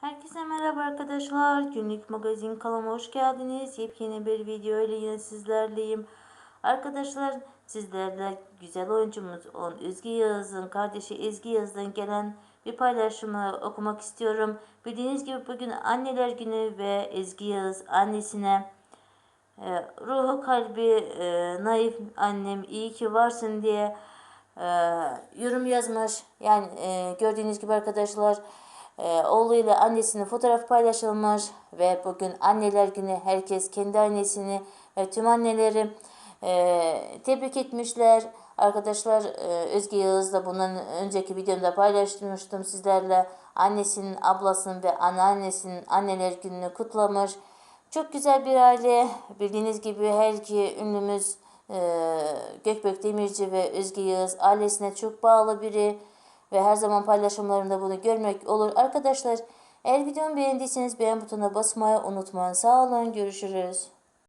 Herkese merhaba arkadaşlar. Günlük magazin kanalıma hoş geldiniz. Yepyeni bir video ile yine sizlerleyim. Arkadaşlar sizlerle güzel oyuncumuz olan Özge Yağız'ın kardeşi Ezgi Yağız'dan gelen bir paylaşımı okumak istiyorum. Bildiğiniz gibi bugün anneler günü ve Ezgi Yağız annesine e, ruhu kalbi e, naif annem iyi ki varsın diye e, yorum yazmış. Yani e, gördüğünüz gibi arkadaşlar oğluyla annesinin fotoğraf paylaşılmış ve bugün anneler günü herkes kendi annesini ve tüm anneleri e, tebrik etmişler. Arkadaşlar e, Özge Yağız da bundan önceki videomda paylaşmıştım sizlerle. Annesinin, ablasının ve anneannesinin anneler gününü kutlamış. Çok güzel bir aile. Bildiğiniz gibi her iki ünlümüz e, Gökbek Demirci ve Özge Yağız ailesine çok bağlı biri ve her zaman paylaşımlarımda bunu görmek olur. Arkadaşlar eğer videomu beğendiyseniz beğen butonuna basmayı unutmayın. Sağ olun. Görüşürüz.